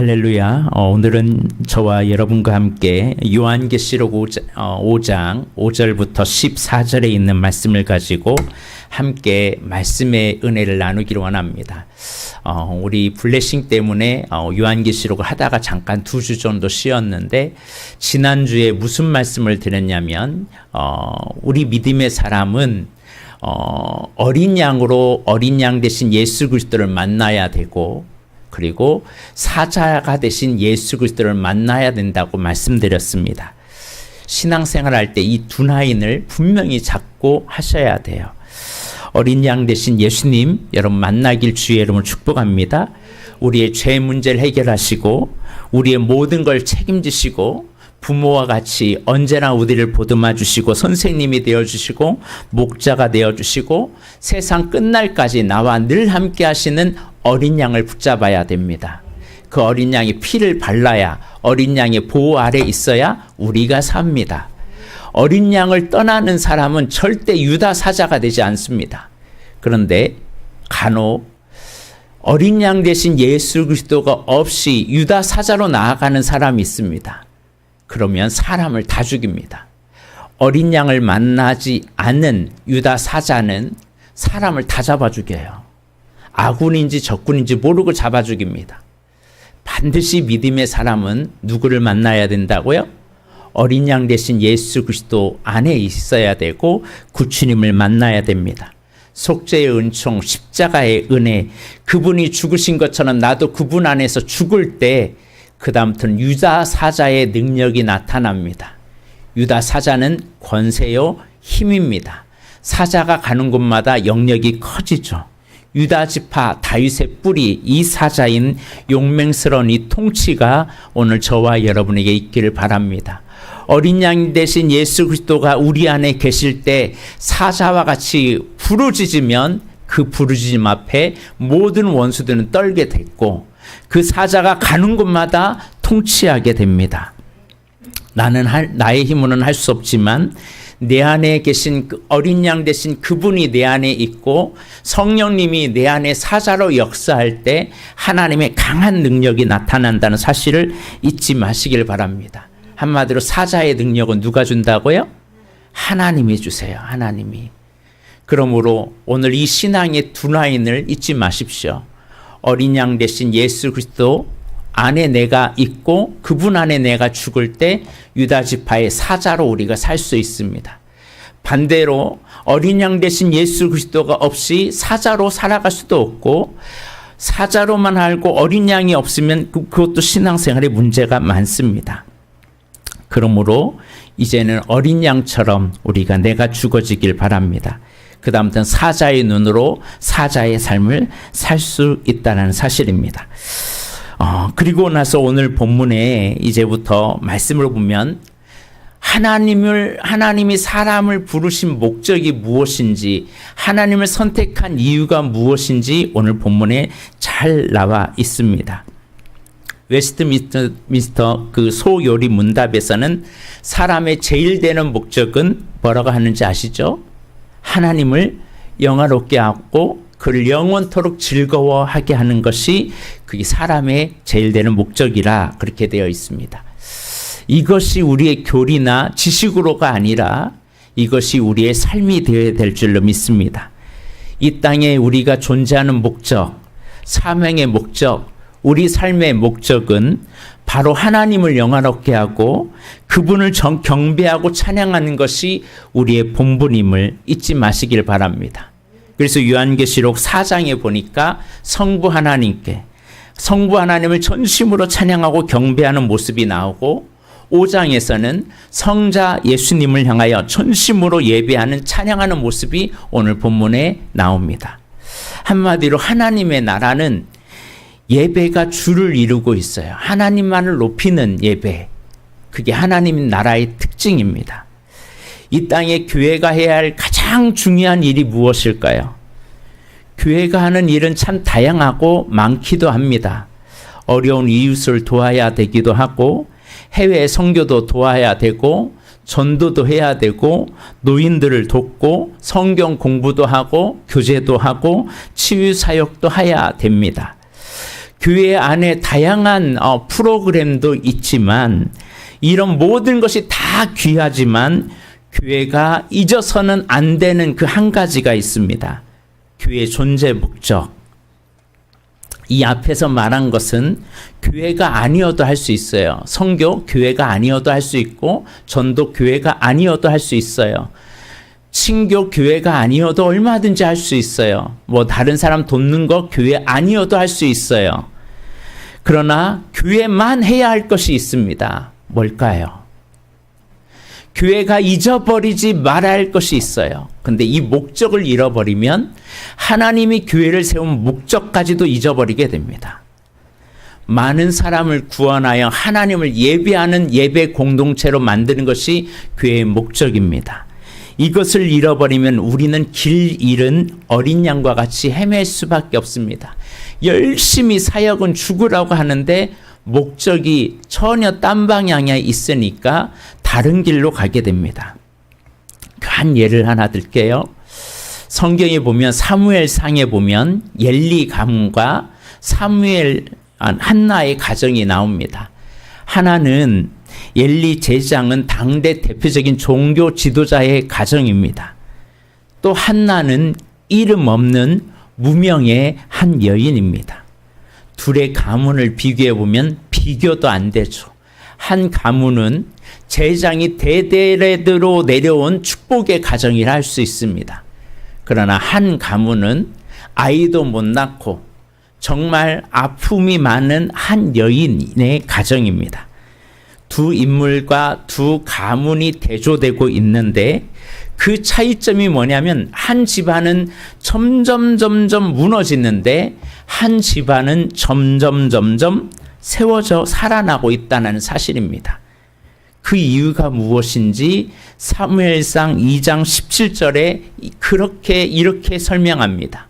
할렐루야. 어, 오늘은 저와 여러분과 함께 요한계시록 5장, 어, 5장 5절부터 14절에 있는 말씀을 가지고 함께 말씀의 은혜를 나누기를 원합니다. 어, 우리 블레싱 때문에 어, 요한계시록을 하다가 잠깐 두 주 정도 쉬었는데 지난주에 무슨 말씀을 드렸냐면 어, 우리 믿음의 사람은 어, 어린 양으로 어린 양 대신 예수 그리스도를 만나야 되고 그리고 사자가 대신 예수 그리스도를 만나야 된다고 말씀드렸습니다. 신앙생활 할때 이 두 라인을 분명히 잡고 하셔야 돼요. 어린 양 대신 예수님 여러분 만나길 주의 이름으로 축복합니다. 우리의 죄 문제를 해결하시고 우리의 모든 걸 책임지시고 부모와 같이 언제나 우리를 보듬어 주시고 선생님이 되어 주시고 목자가 되어 주시고 세상 끝날까지 나와 늘 함께 하시는 어린 양을 붙잡아야 됩니다. 그 어린 양이 피를 발라야 어린 양의 보호 아래 있어야 우리가 삽니다. 어린 양을 떠나는 사람은 절대 유다 사자가 되지 않습니다. 그런데 간혹 어린 양 대신 예수 그리스도가 없이 유다 사자로 나아가는 사람이 있습니다. 그러면 사람을 다 죽입니다. 어린 양을 만나지 않는 유다 사자는 사람을 다 잡아 죽여요. 아군인지 적군인지 모르고 잡아 죽입니다. 반드시 믿음의 사람은 누구를 만나야 된다고요? 어린 양 대신 예수 그리스도 안에 있어야 되고 구주님을 만나야 됩니다. 속죄의 은총, 십자가의 은혜, 그분이 죽으신 것처럼 나도 그분 안에서 죽을 때 그 다음부터는 유다 사자의 능력이 나타납니다. 유다 사자는 권세요 힘입니다. 사자가 가는 곳마다 영역이 커지죠. 유다 지파 다윗의 뿌리 이 사자인 용맹스러운 이 통치가 오늘 저와 여러분에게 있기를 바랍니다. 어린 양 대신 예수 그리스도가 우리 안에 계실 때 사자와 같이 부르짖으면 그 부르짖음 앞에 모든 원수들은 떨게 됐고 그 사자가 가는 곳마다 통치하게 됩니다. 나는 할, 나의 힘으로는 할 수 없지만 내 안에 계신 그 어린 양 대신 그분이 내 안에 있고 성령님이 내 안에 사자로 역사할 때 하나님의 강한 능력이 나타난다는 사실을 잊지 마시길 바랍니다. 한마디로 사자의 능력은 누가 준다고요? 하나님이 주세요. 하나님이. 그러므로 오늘 이 신앙의 두 라인을 잊지 마십시오. 어린 양 대신 예수 그리스도 안에 내가 있고 그분 안에 내가 죽을 때 유다 지파의 사자로 우리가 살 수 있습니다. 반대로 어린 양 대신 예수 그리스도가 없이 사자로 살아갈 수도 없고 사자로만 알고 어린 양이 없으면 그- 그것도 신앙생활에 문제가 많습니다. 그러므로 이제는 어린 양처럼 우리가 내가 죽어지길 바랍니다. 그 다음부터는 사자의 눈으로 사자의 삶을 살 수 있다는 사실입니다. 어, 그리고 나서 오늘 본문에 이제부터 말씀을 보면 하나님을 하나님이 사람을 부르신 목적이 무엇인지 하나님을 선택한 이유가 무엇인지 오늘 본문에 잘 나와 있습니다. 웨스트미스터 미스터 그 소요리 문답에서는 사람의 제일 되는 목적은 뭐라고 하는지 아시죠? 하나님을 영화롭게 하고 그를 영원토록 즐거워하게 하는 것이 그게 사람의 제일 되는 목적이라 그렇게 되어 있습니다. 이것이 우리의 교리나 지식으로가 아니라 이것이 우리의 삶이 되어야 될 줄로 믿습니다. 이 땅에 우리가 존재하는 목적, 사명의 목적, 우리 삶의 목적은 바로 하나님을 영화롭게 하고 그분을 정, 경배하고 찬양하는 것이 우리의 본분임을 잊지 마시길 바랍니다. 그래서 요한계시록 4장에 보니까 성부 하나님께 성부 하나님을 전심으로 찬양하고 경배하는 모습이 나오고 5장에서는 성자 예수님을 향하여 전심으로 예배하는 찬양하는 모습이 오늘 본문에 나옵니다. 한마디로 하나님의 나라는 예배가 주를 이루고 있어요. 하나님만을 높이는 예배. 그게 하나님 나라의 특징입니다. 이 땅에 교회가 해야 할 가장 중요한 일이 무엇일까요? 교회가 하는 일은 참 다양하고 많기도 합니다. 어려운 이웃을 도와야 되기도 하고 해외 선교도 도와야 되고 전도도 해야 되고 노인들을 돕고 성경 공부도 하고 교제도 하고 치유 사역도 해야 됩니다. 교회 안에 다양한 어, 프로그램도 있지만 이런 모든 것이 다 귀하지만 교회가 잊어서는 안 되는 그 한 가지가 있습니다. 교회 존재 목적. 이 앞에서 말한 것은 교회가 아니어도 할 수 있어요. 성교 교회가 아니어도 할 수 있고 전도 교회가 아니어도 할 수 있어요. 친교 교회가 아니어도 얼마든지 할 수 있어요. 뭐 다른 사람 돕는 거 교회 아니어도 할 수 있어요. 그러나 교회만 해야 할 것이 있습니다. 뭘까요? 교회가 잊어버리지 말아야 할 것이 있어요. 근데 이 목적을 잃어버리면 하나님이 교회를 세운 목적까지도 잊어버리게 됩니다. 많은 사람을 구원하여 하나님을 예배하는 예배 공동체로 만드는 것이 교회의 목적입니다. 이것을 잃어버리면 우리는 길 잃은 어린 양과 같이 헤맬 수밖에 없습니다. 열심히 사역은 죽으라고 하는데 목적이 전혀 딴 방향에 있으니까 다른 길로 가게 됩니다. 한 예를 하나 들게요. 성경에 보면 사무엘 상에 보면 엘리 가문과 사무엘 한나의 가정이 나옵니다. 하나는 엘리 제장은 당대 대표적인 종교 지도자의 가정입니다. 또 한나는 이름 없는 무명의 한 여인입니다. 둘의 가문을 비교해 보면 비교도 안 되죠. 한 가문은 제장이 대대로 내려온 축복의 가정이라 할 수 있습니다. 그러나 한 가문은 아이도 못 낳고 정말 아픔이 많은 한 여인의 가정입니다. 두 인물과 두 가문이 대조되고 있는데 그 차이점이 뭐냐면 한 집안은 점점 점점 무너지는데 한 집안은 점점 점점 세워져 살아나고 있다는 사실입니다. 그 이유가 무엇인지 사무엘상 2장 17절에 그렇게 이렇게 설명합니다.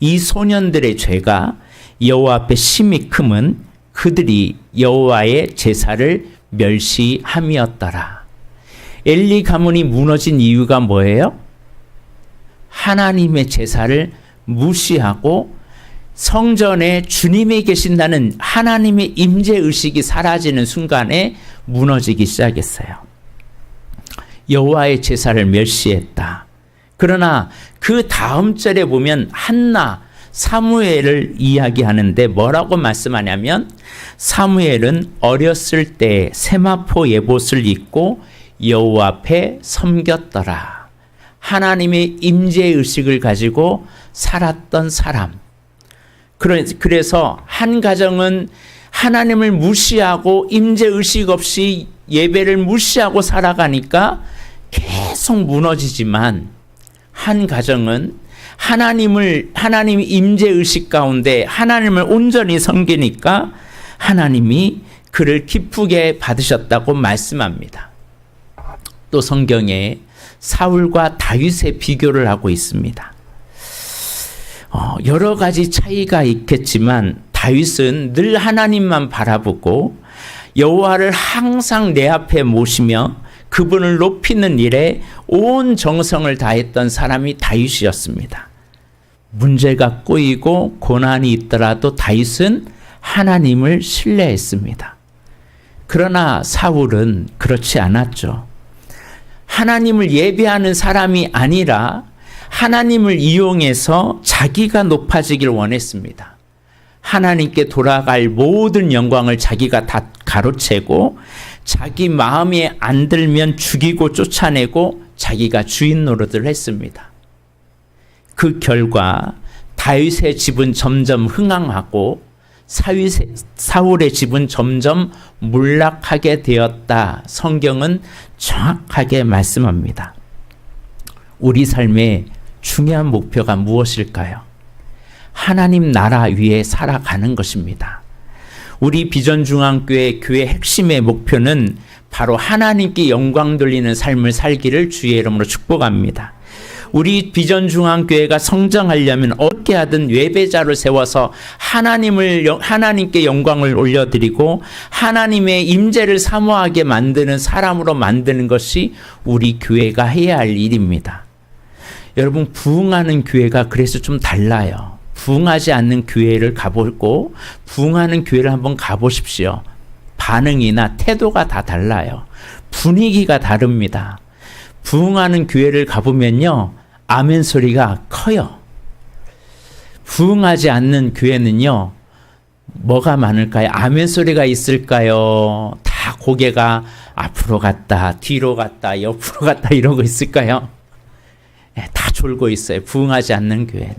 이 소년들의 죄가 여호와 앞에 심히 크면 그들이 여호와의 제사를 멸시함이었더라. 엘리 가문이 무너진 이유가 뭐예요? 하나님의 제사를 무시하고 성전에 주님이 계신다는 하나님의 임재 의식이 사라지는 순간에 무너지기 시작했어요. 여호와의 제사를 멸시했다. 그러나 그 다음 절에 보면 한나 사무엘을 이야기하는데 뭐라고 말씀하냐면 사무엘은 어렸을 때 세마포 예봇을 입고 여호와 앞에 섬겼더라. 하나님의 임재 의식을 가지고 살았던 사람. 그래서 한 가정은 하나님을 무시하고 임재 의식 없이 예배를 무시하고 살아가니까 계속 무너지지만 한 가정은 하나님을 하나님 임재 의식 가운데 하나님을 온전히 섬기니까 하나님이 그를 기쁘게 받으셨다고 말씀합니다. 또 성경에 사울과 다윗의 비교를 하고 있습니다. 어, 여러 가지 차이가 있겠지만 다윗은 늘 하나님만 바라보고 여호와를 항상 내 앞에 모시며 그분을 높이는 일에 온 정성을 다했던 사람이 다윗이었습니다. 문제가 꼬이고 고난이 있더라도 다윗은 하나님을 신뢰했습니다. 그러나 사울은 그렇지 않았죠. 하나님을 예배하는 사람이 아니라 하나님을 이용해서 자기가 높아지길 원했습니다. 하나님께 돌아갈 모든 영광을 자기가 다 가로채고 자기 마음에 안 들면 죽이고 쫓아내고 자기가 주인 노릇을 했습니다. 그 결과 다윗의 집은 점점 흥황하고 사울의 집은 점점 몰락하게 되었다. 성경은 정확하게 말씀합니다. 우리 삶의 중요한 목표가 무엇일까요? 하나님 나라 위에 살아가는 것입니다. 우리 비전중앙교회 교회 핵심의 목표는 바로 하나님께 영광 돌리는 삶을 살기를 주의 이름으로 축복합니다. 우리 비전중앙교회가 성장하려면 어떻게 하든 예배자를 세워서 하나님을 하나님께 영광을 올려드리고 하나님의 임재를 사모하게 만드는 사람으로 만드는 것이 우리 교회가 해야 할 일입니다. 여러분 부흥하는 교회가 그래서 좀 달라요. 부흥하지 않는 교회를 가보고 부흥하는 교회를 한번 가보십시오. 반응이나 태도가 다 달라요. 분위기가 다릅니다. 부흥하는 교회를 가보면요. 아멘 소리가 커요. 부흥하지 않는 교회는요. 뭐가 많을까요? 아멘 소리가 있을까요? 다 고개가 앞으로 갔다, 뒤로 갔다, 옆으로 갔다 이러고 있을까요? 네, 다 졸고 있어요. 부흥하지 않는 교회는.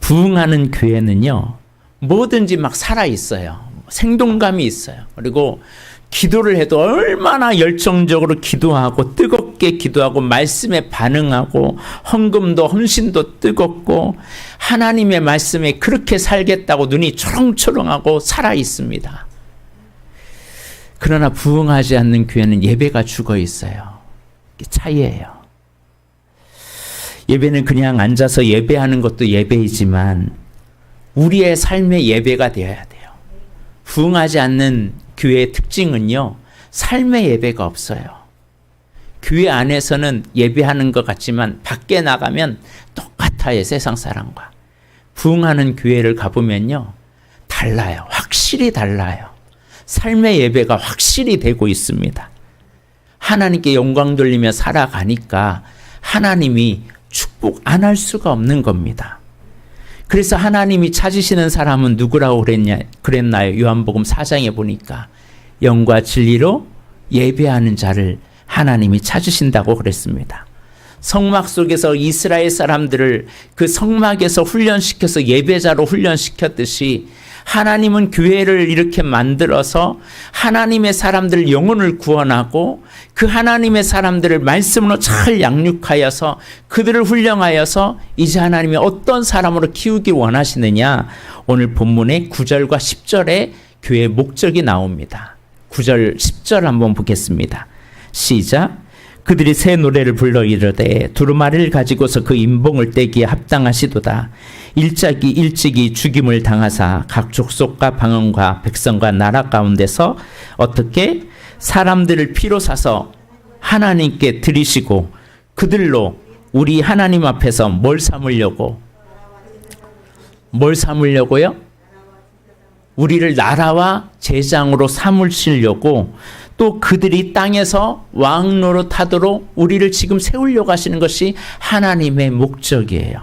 부흥하는 교회는요, 뭐든지 막 살아 있어요. 생동감이 있어요. 그리고 기도를 해도 얼마나 열정적으로 기도하고 뜨겁게 기도하고 말씀에 반응하고 헌금도 헌신도 뜨겁고 하나님의 말씀에 그렇게 살겠다고 눈이 초롱초롱하고 살아 있습니다. 그러나 부흥하지 않는 교회는 예배가 죽어 있어요. 차이예요. 예배는 그냥 앉아서 예배하는 것도 예배이지만 우리의 삶의 예배가 되어야 돼요. 부흥하지 않는 교회의 특징은요, 삶의 예배가 없어요. 교회 안에서는 예배하는 것 같지만 밖에 나가면 똑같아요, 세상 사람과. 부흥하는 교회를 가보면요, 달라요. 확실히 달라요. 삶의 예배가 확실히 되고 있습니다. 하나님께 영광 돌리며 살아가니까 하나님이 축복 안 할 수가 없는 겁니다. 그래서 하나님이 찾으시는 사람은 누구라고 그랬냐, 그랬나요? 요한복음 4장에 보니까 영과 진리로 예배하는 자를 하나님이 찾으신다고 그랬습니다. 성막 속에서 이스라엘 사람들을 그 성막에서 훈련시켜서 예배자로 훈련시켰듯이 하나님은 교회를 이렇게 만들어서 하나님의 사람들 영혼을 구원하고 그 하나님의 사람들을 말씀으로 잘 양육하여서 그들을 훈련하여서 이제 하나님이 어떤 사람으로 키우기 원하시느냐 오늘 본문의 9절과 10절에 교회의 목적이 나옵니다. 9절 10절 한번 보겠습니다. 시작 그들이 새 노래를 불러 이르되 두루마리를 가지고서 그 임봉을 떼기에 합당하시도다. 일자기 일찍이 죽임을 당하사 각 족속과 방언과 백성과 나라 가운데서 어떻게 사람들을 피로 사서 하나님께 드리시고 그들로 우리 하나님 앞에서 뭘 삼으려고 뭘 삼으려고요? 우리를 나라와 제장으로 삼으시려고 또 그들이 땅에서 왕 노릇하도록 우리를 지금 세우려고 하시는 것이 하나님의 목적이에요.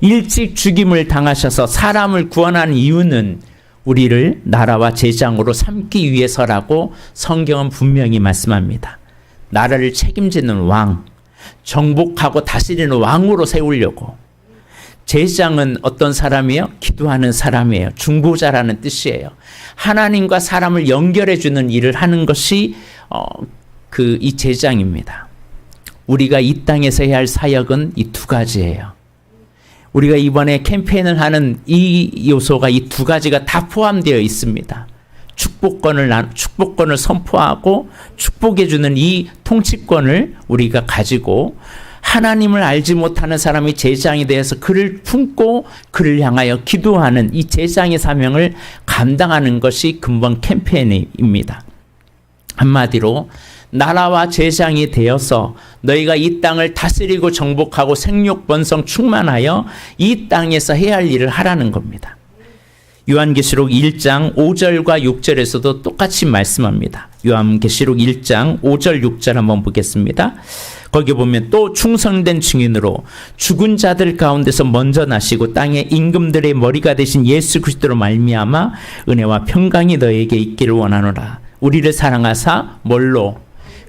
일찍 죽임을 당하셔서 사람을 구원한 이유는 우리를 나라와 제장으로 삼기 위해서라고 성경은 분명히 말씀합니다. 나라를 책임지는 왕, 정복하고 다스리는 왕으로 세우려고. 제장은 어떤 사람이에요? 기도하는 사람이에요. 중보자라는 뜻이에요. 하나님과 사람을 연결해 주는 일을 하는 것이 어, 그 이 제장입니다. 우리가 이 땅에서 해야 할 사역은 이 두 가지예요. 우리가 이번에 캠페인을 하는 이 요소가 이 두 가지가 다 포함되어 있습니다. 축복권을 축복권을 선포하고 축복해 주는 이 통치권을 우리가 가지고 하나님을 알지 못하는 사람이 제장이 되어서 그를 품고 그를 향하여 기도하는 이 제장의 사명을 감당하는 것이 근본 캠페인입니다. 한마디로 나라와 제장이 되어서 너희가 이 땅을 다스리고 정복하고 생육 번성 충만하여 이 땅에서 해야 할 일을 하라는 겁니다. 요한계시록 1장 5절과 6절에서도 똑같이 말씀합니다. 요한계시록 1장 5절 6절 한번 보겠습니다. 거기 보면 또 충성된 증인으로 죽은 자들 가운데서 먼저 나시고 땅의 임금들의 머리가 되신 예수 그리스도로 말미암아 은혜와 평강이 너에게 있기를 원하노라. 우리를 사랑하사 뭘로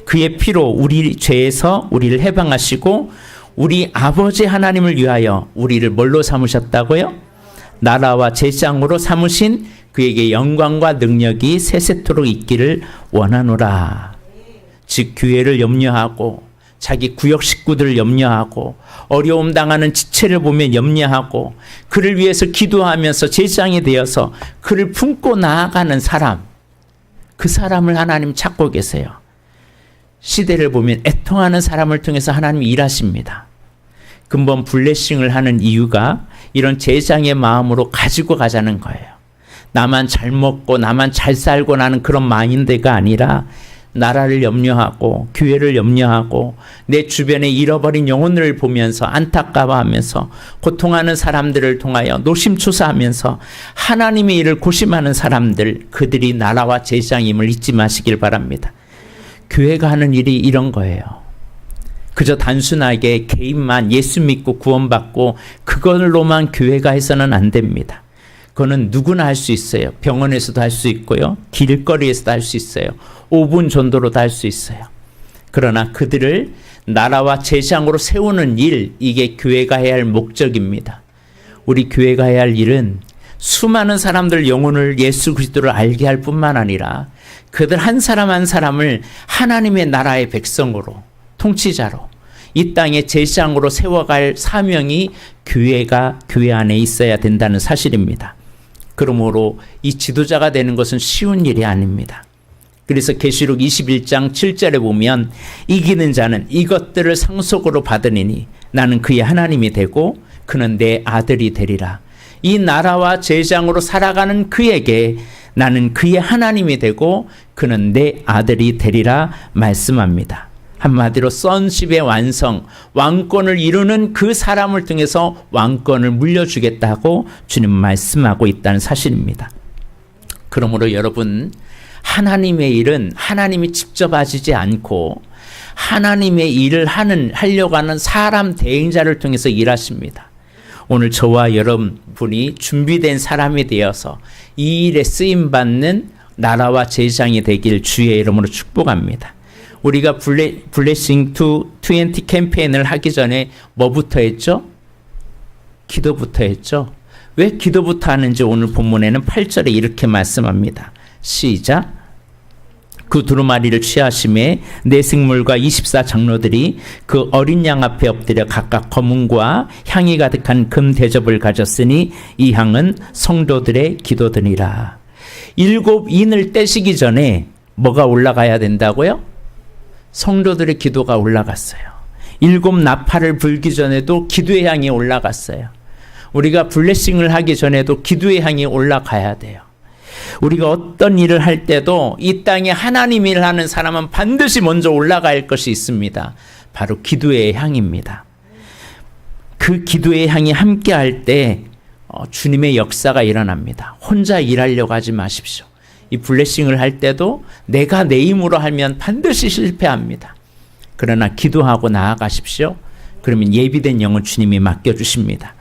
그의 피로 우리 죄에서 우리를 해방하시고 우리 아버지 하나님을 위하여 우리를 뭘로 삼으셨다고요? 나라와 제장으로 삼으신 그에게 영광과 능력이 세세토록 있기를 원하노라. 즉 교회를 염려하고 자기 구역 식구들을 염려하고 어려움 당하는 지체를 보면 염려하고 그를 위해서 기도하면서 제장이 되어서 그를 품고 나아가는 사람 그 사람을 하나님 찾고 계세요. 시대를 보면 애통하는 사람을 통해서 하나님이 일하십니다. 근본 블레싱을 하는 이유가 이런 제장의 마음으로 가지고 가자는 거예요. 나만 잘 먹고 나만 잘 살고 나는 그런 마인드가 아니라 나라를 염려하고 교회를 염려하고 내 주변에 잃어버린 영혼들을 보면서 안타까워하면서 고통하는 사람들을 통하여 노심초사하면서 하나님의 일을 고심하는 사람들 그들이 나라와 제장임을 잊지 마시길 바랍니다. 교회가 하는 일이 이런 거예요. 그저 단순하게 개인만 예수 믿고 구원받고 그걸로만 교회가 해서는 안 됩니다. 그거는 누구나 할 수 있어요. 병원에서도 할 수 있고요. 길거리에서도 할 수 있어요. 5분 전도로도 할 수 있어요. 그러나 그들을 나라와 제장으로 세우는 일, 이게 교회가 해야 할 목적입니다. 우리 교회가 해야 할 일은 수많은 사람들 영혼을 예수 그리스도를 알게 할 뿐만 아니라 그들 한 사람 한 사람을 하나님의 나라의 백성으로 통치자로 이 땅의 제장으로 세워갈 사명이 교회가 교회 안에 있어야 된다는 사실입니다. 그러므로 이 지도자가 되는 것은 쉬운 일이 아닙니다. 그래서 계시록 21장 7절에 보면 이기는 자는 이것들을 상속으로 받으니 나는 그의 하나님이 되고 그는 내 아들이 되리라. 이 나라와 제장으로 살아가는 그에게 나는 그의 하나님이 되고 그는 내 아들이 되리라 말씀합니다. 한마디로 선십의 완성, 왕권을 이루는 그 사람을 통해서 왕권을 물려주겠다고 주님 말씀하고 있다는 사실입니다. 그러므로 여러분, 하나님의 일은 하나님이 직접 하시지 않고 하나님의 일을 하는, 하려고 하는 사람 대행자를 통해서 일하십니다. 오늘 저와 여러분이 준비된 사람이 되어서 이 일에 쓰임 받는 나라와 제장이 되길 주의 이름으로 축복합니다. 우리가 블레, 블레싱 투 20 캠페인을 하기 전에 뭐부터 했죠? 기도부터 했죠. 왜 기도부터 하는지 오늘 본문에는 8절에 이렇게 말씀합니다. 시작. 그 두루마리를 취하심에 내 생물과 24 장로들이 그 어린 양 앞에 엎드려 각각 검은과 향이 가득한 금 대접을 가졌으니 이 향은 성도들의 기도드니라. 일곱 인을 떼시기 전에 뭐가 올라가야 된다고요? 성도들의 기도가 올라갔어요. 일곱 나팔을 불기 전에도 기도의 향이 올라갔어요. 우리가 블레싱을 하기 전에도 기도의 향이 올라가야 돼요. 우리가 어떤 일을 할 때도 이 땅에 하나님 일을 하는 사람은 반드시 먼저 올라갈 것이 있습니다. 바로 기도의 향입니다. 그 기도의 향이 함께 할때 어, 주님의 역사가 일어납니다. 혼자 일하려고 하지 마십시오. 이 블레싱을 할 때도 내가 내 힘으로 하면 반드시 실패합니다. 그러나 기도하고 나아가십시오. 그러면 예비된 영은 주님이 맡겨주십니다.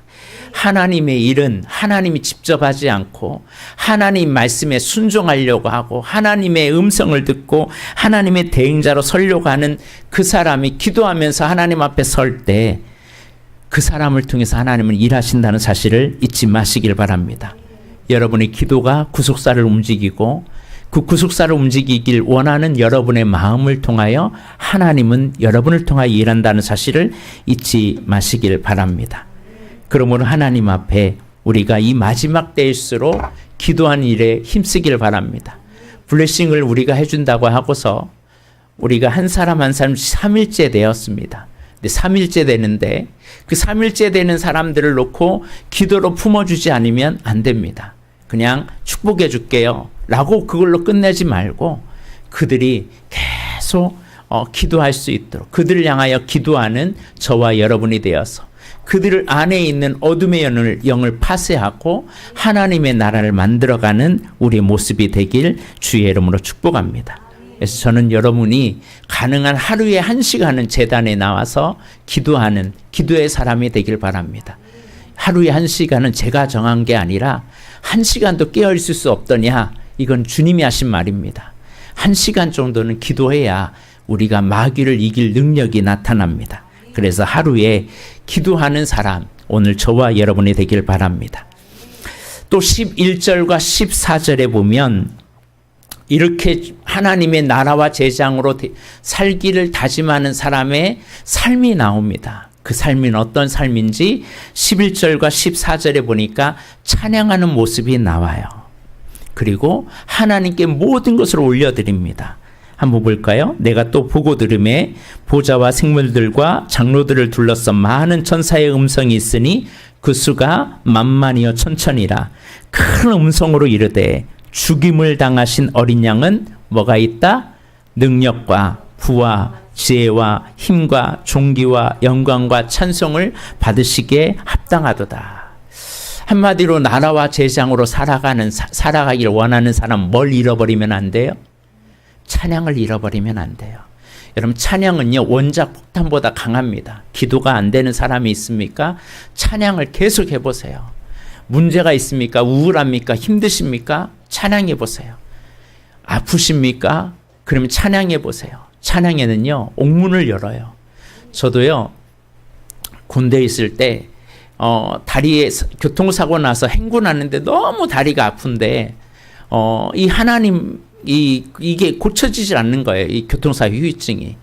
하나님의 일은 하나님이 직접 하지 않고 하나님 말씀에 순종하려고 하고 하나님의 음성을 듣고 하나님의 대행자로 서려고 하는 그 사람이 기도하면서 하나님 앞에 설 때 그 사람을 통해서 하나님은 일하신다는 사실을 잊지 마시길 바랍니다. 여러분의 기도가 구속사를 움직이고 그 구속사를 움직이길 원하는 여러분의 마음을 통하여 하나님은 여러분을 통하여 일한다는 사실을 잊지 마시길 바랍니다. 그러므로 하나님 앞에 우리가 이 마지막 때일수록 기도한 일에 힘쓰기를 바랍니다. 블레싱을 우리가 해준다고 하고서 우리가 한 사람 한 사람 3일째 되었습니다. 근데 3일째 되는데 그 3일째 되는 사람들을 놓고 기도로 품어주지 않으면 안 됩니다. 그냥 축복해 줄게요. 라고 그걸로 끝내지 말고 그들이 계속 어, 기도할 수 있도록 그들을 향하여 기도하는 저와 여러분이 되어서 그들 안에 있는 어둠의 영을, 영을 파쇄하고 하나님의 나라를 만들어가는 우리의 모습이 되길 주의 이름으로 축복합니다. 그래서 저는 여러분이 가능한 하루에 한 시간은 재단에 나와서 기도하는 기도의 사람이 되길 바랍니다. 하루에 한 시간은 제가 정한 게 아니라 한 시간도 깨어 있을 수 없더냐? 이건 주님이 하신 말입니다. 한 시간 정도는 기도해야 우리가 마귀를 이길 능력이 나타납니다. 그래서 하루에 기도하는 사람, 오늘 저와 여러분이 되길 바랍니다. 또 11절과 14절에 보면 이렇게 하나님의 나라와 제장으로 살기를 다짐하는 사람의 삶이 나옵니다. 그 삶은 어떤 삶인지 11절과 14절에 보니까 찬양하는 모습이 나와요. 그리고 하나님께 모든 것을 올려드립니다. 한번 볼까요? 내가 또 보고 들음에 보좌와 생물들과 장로들을 둘러서 많은 천사의 음성이 있으니 그 수가 만만이여 천천이라 큰 음성으로 이르되 죽임을 당하신 어린 양은 뭐가 있다? 능력과 부와 지혜와 힘과 존귀와 영광과 찬송을 받으시기에 합당하도다. 한마디로 나라와 제장으로 살아가는 사- 살아가기를 원하는 사람 뭘 잃어버리면 안 돼요? 찬양을 잃어버리면 안 돼요. 여러분 찬양은요 원작 폭탄보다 강합니다. 기도가 안 되는 사람이 있습니까? 찬양을 계속 해보세요. 문제가 있습니까? 우울합니까? 힘드십니까? 찬양해 보세요. 아프십니까? 그러면 찬양해 보세요. 찬양에는요 옥문을 열어요. 저도요 군대 에 있을 때 어, 다리에 서- 교통사고 나서 행군하는데 너무 다리가 아픈데 어, 이 하나님 이 이게 고쳐지질 않는 거예요. 이 교통사고 후유증이.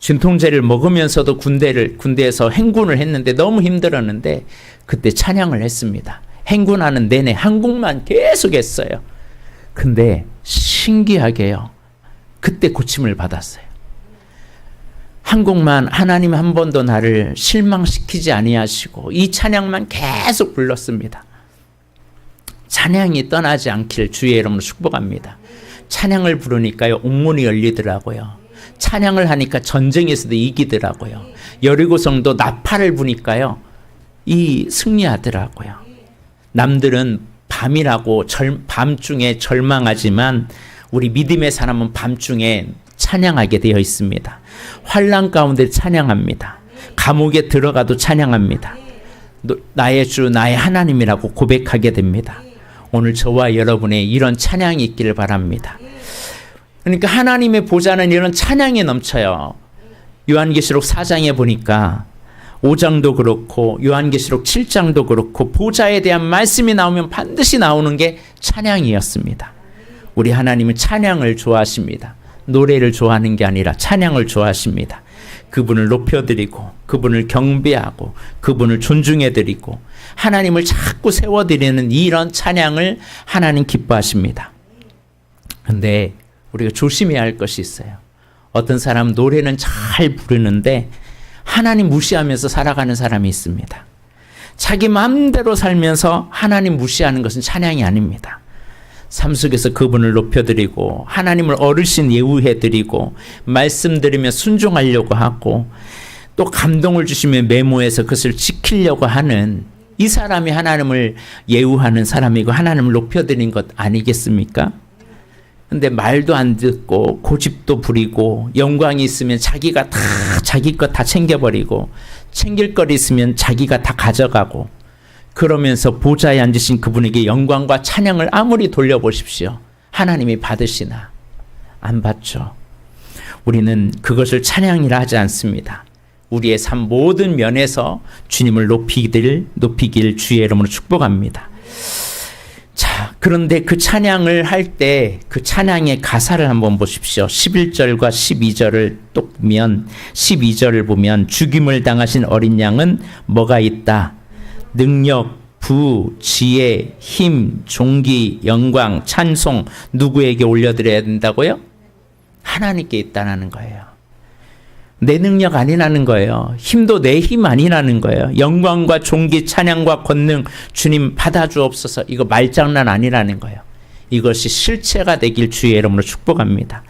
진통제를 먹으면서도 군대를 군대에서 행군을 했는데 너무 힘들었는데 그때 찬양을 했습니다. 행군하는 내내 한국만 계속 했어요. 근데 신기하게요. 그때 고침을 받았어요. 한국만 하나님 한 번도 나를 실망시키지 아니하시고 이 찬양만 계속 불렀습니다. 찬양이 떠나지 않길 주의 이름으로 축복합니다. 찬양을 부르니까요 옥문이 열리더라고요. 찬양을 하니까 전쟁에서도 이기더라고요. 여리고성도 나팔을 부니까요 이 승리하더라고요. 남들은 밤이라고 절, 밤중에 절망하지만 우리 믿음의 사람은 밤중에 찬양하게 되어 있습니다. 환란 가운데 찬양합니다. 감옥에 들어가도 찬양합니다. 너- 나의 주 나의 하나님이라고 고백하게 됩니다. 오늘 저와 여러분의 이런 찬양이 있기를 바랍니다. 그러니까 하나님의 보좌는 이런 찬양이 넘쳐요. 요한계시록 4장에 보니까 5장도 그렇고 요한계시록 7장도 그렇고 보좌에 대한 말씀이 나오면 반드시 나오는 게 찬양이었습니다. 우리 하나님은 찬양을 좋아하십니다. 노래를 좋아하는 게 아니라 찬양을 좋아하십니다. 그분을 높여드리고 그분을 경배하고 그분을 존중해드리고 하나님을 자꾸 세워드리는 이런 찬양을 하나님 기뻐하십니다. 근데 우리가 조심해야 할 것이 있어요. 어떤 사람 노래는 잘 부르는데 하나님 무시하면서 살아가는 사람이 있습니다. 자기 마음대로 살면서 하나님 무시하는 것은 찬양이 아닙니다. 삶 속에서 그분을 높여드리고 하나님을 어르신 예우해드리고 말씀드리며 순종하려고 하고 또 감동을 주시면 메모해서 그것을 지키려고 하는 이 사람이 하나님을 예우하는 사람이고 하나님을 높여드린 것 아니겠습니까? 근데 말도 안 듣고 고집도 부리고 영광이 있으면 자기가 다 자기 것 다 챙겨버리고 챙길 것 있으면 자기가 다 가져가고 그러면서 보좌에 앉으신 그분에게 영광과 찬양을 아무리 돌려보십시오. 하나님이 받으시나 안 받죠. 우리는 그것을 찬양이라 하지 않습니다. 우리의 삶 모든 면에서 주님을 높이길 높이길 주의 이름으로 축복합니다. 자, 그런데 그 찬양을 할 때 그 찬양의 가사를 한번 보십시오. 11절과 12절을 또 보면 12절을 보면 죽임을 당하신 어린 양은 뭐가 있다? 능력, 부, 지혜, 힘, 종기, 영광, 찬송 누구에게 올려드려야 된다고요? 하나님께 있다는 거예요. 내 능력 아니라는 거예요. 힘도 내 힘 아니라는 거예요. 영광과 종기, 찬양과 권능 주님 받아주옵소서. 이거 말장난 아니라는 거예요. 이것이 실체가 되길 주의 이름으로 축복합니다.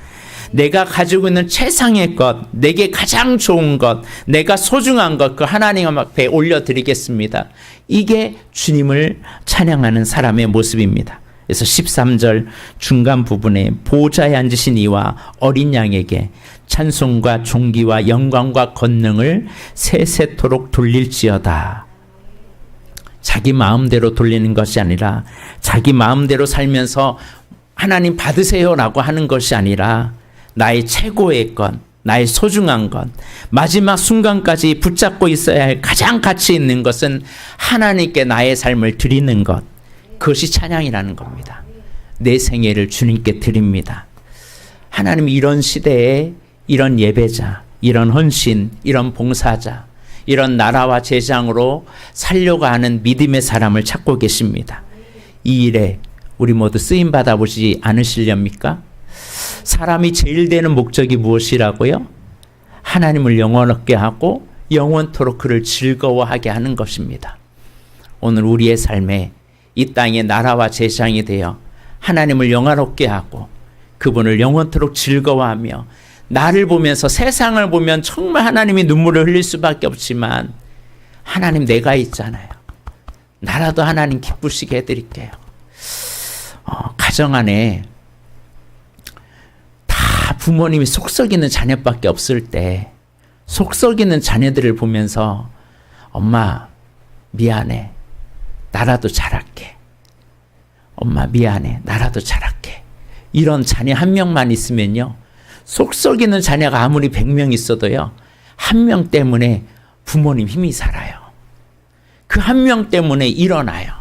내가 가지고 있는 최상의 것, 내게 가장 좋은 것, 내가 소중한 것, 그 하나님 앞에 올려드리겠습니다. 이게 주님을 찬양하는 사람의 모습입니다. 그래서 13절 중간 부분에 보좌에 앉으신 이와 어린 양에게 찬송과 존귀와 영광과 권능을 세세토록 돌릴지어다. 자기 마음대로 돌리는 것이 아니라 자기 마음대로 살면서 하나님 받으세요라고 하는 것이 아니라 나의 최고의 것, 나의 소중한 것, 마지막 순간까지 붙잡고 있어야 할 가장 가치 있는 것은 하나님께 나의 삶을 드리는 것. 그것이 찬양이라는 겁니다. 내 생애를 주님께 드립니다. 하나님 이런 시대에 이런 예배자, 이런 헌신, 이런 봉사자, 이런 나라와 제장으로 살려고 하는 믿음의 사람을 찾고 계십니다. 이 일에 우리 모두 쓰임 받아보지 않으시렵니까? 사람이 제일 되는 목적이 무엇이라고요? 하나님을 영원하게 하고 영원토록 그를 즐거워하게 하는 것입니다. 오늘 우리의 삶에 이 땅의 나라와 제장이 되어 하나님을 영화롭게 하고 그분을 영원토록 즐거워하며 나를 보면서 세상을 보면 정말 하나님이 눈물을 흘릴 수밖에 없지만 하나님 내가 있잖아요. 나라도 하나님 기쁘시게 해드릴게요. 어, 가정 안에 다 부모님이 속 썩이는 자녀밖에 없을 때 속 썩이는 자녀들을 보면서 엄마 미안해. 나라도 잘할게. 엄마 미안해. 나라도 잘할게. 이런 자녀 한 명만 있으면요 속 썩이는 자녀가 아무리 100명 있어도요 한 명 때문에 부모님 힘이 살아요. 그 한 명 때문에 일어나요.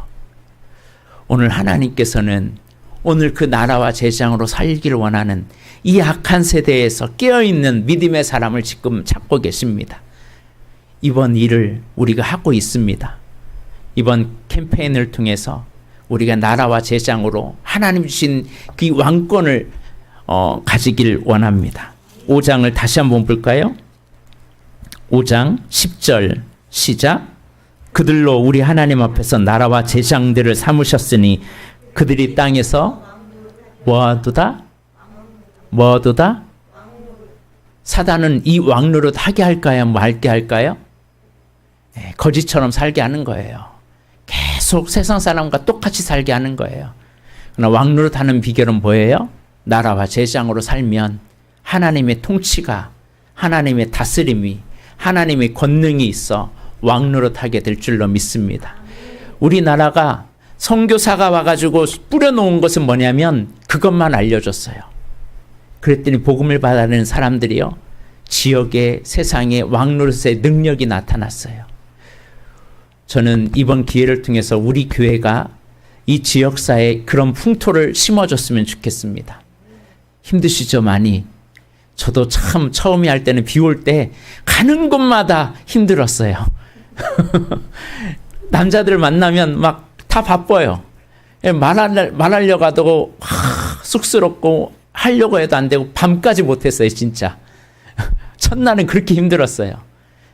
오늘 하나님께서는 오늘 그 나라와 제장으로 살기를 원하는 이 악한 세대에서 깨어있는 믿음의 사람을 지금 찾고 계십니다. 이번 일을 우리가 하고 있습니다. 이번 캠페인을 통해서 우리가 나라와 제장으로 하나님 주신 그 왕권을 어, 가지길 원합니다. 5장을 다시 한번 볼까요? 5장 10절 시작. 그들로 우리 하나님 앞에서 나라와 제장들을 삼으셨으니 그들이 땅에서 뭐하도다? 뭐하도다? 사단은 이 왕노릇 하게 할까요? 말게 할까요? 네, 거지처럼 살게 하는 거예요. 계속 세상 사람과 똑같이 살게 하는 거예요. 그러나 왕노릇 하는 비결은 뭐예요? 나라와 제장으로 살면 하나님의 통치가, 하나님의 다스림이, 하나님의 권능이 있어 왕노릇 하게 될 줄로 믿습니다. 우리나라가 선교사가 와가지고 뿌려놓은 것은 뭐냐면 그것만 알려줬어요. 그랬더니 복음을 받아내는 사람들이요. 지역의 세상에 왕노릇의 능력이 나타났어요. 저는 이번 기회를 통해서 우리 교회가 이 지역사에 그런 풍토를 심어줬으면 좋겠습니다. 힘드시죠, 많이? 저도 참 처음에 할 때는 비 올 때 가는 곳마다 힘들었어요. 남자들 만나면 막 다 바빠요. 예, 말할, 말하려고 하다고 쑥스럽고 하려고 해도 안 되고 밤까지 못했어요, 진짜. 첫날은 그렇게 힘들었어요.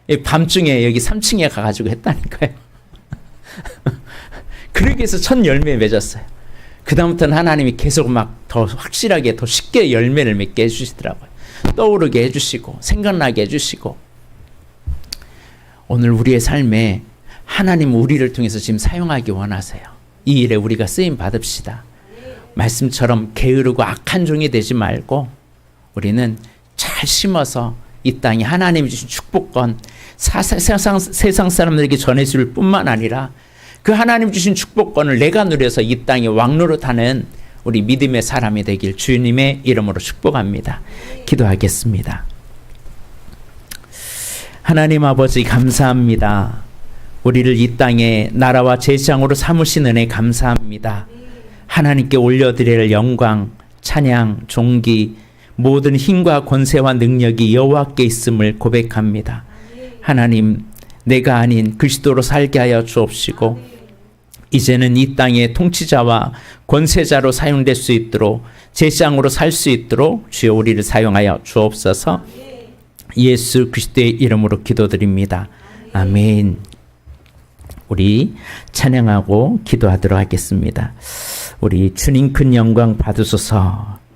예, 밤중에 여기 3층에 가가지고 했다니까요. 그러기 위해서 첫 열매 맺었어요. 그다음부터는 하나님이 계속 막 더 확실하게 더 쉽게 열매를 맺게 해주시더라고요. 떠오르게 해주시고 생각나게 해주시고 오늘 우리의 삶에 하나님 우리를 통해서 지금 사용하기 원하세요. 이 일에 우리가 쓰임 받읍시다. 말씀처럼 게으르고 악한 종이 되지 말고 우리는 잘 심어서 이 땅이 하나님이 주신 축복권 사, 세상, 세상 사람들에게 전해줄 뿐만 아니라 그 하나님 주신 축복권을 내가 누려서 이 땅에 왕노릇하는 우리 믿음의 사람이 되길 주님의 이름으로 축복합니다. 기도하겠습니다. 하나님 아버지 감사합니다. 우리를 이 땅에 나라와 제장으로 삼으신 은혜 감사합니다. 하나님께 올려드릴 영광, 찬양, 존귀, 모든 힘과 권세와 능력이 여호와께 있음을 고백합니다. 하나님, 내가 아닌 그리스도로 살게 하여 주옵시고 이제는 이 땅의 통치자와 권세자로 사용될 수 있도록 제장으로 살 수 있도록 주여 우리를 사용하여 주옵소서. 예수 그리스도의 이름으로 기도드립니다. 아멘. 우리 찬양하고 기도하도록 하겠습니다. 우리 주님 큰 영광 받으소서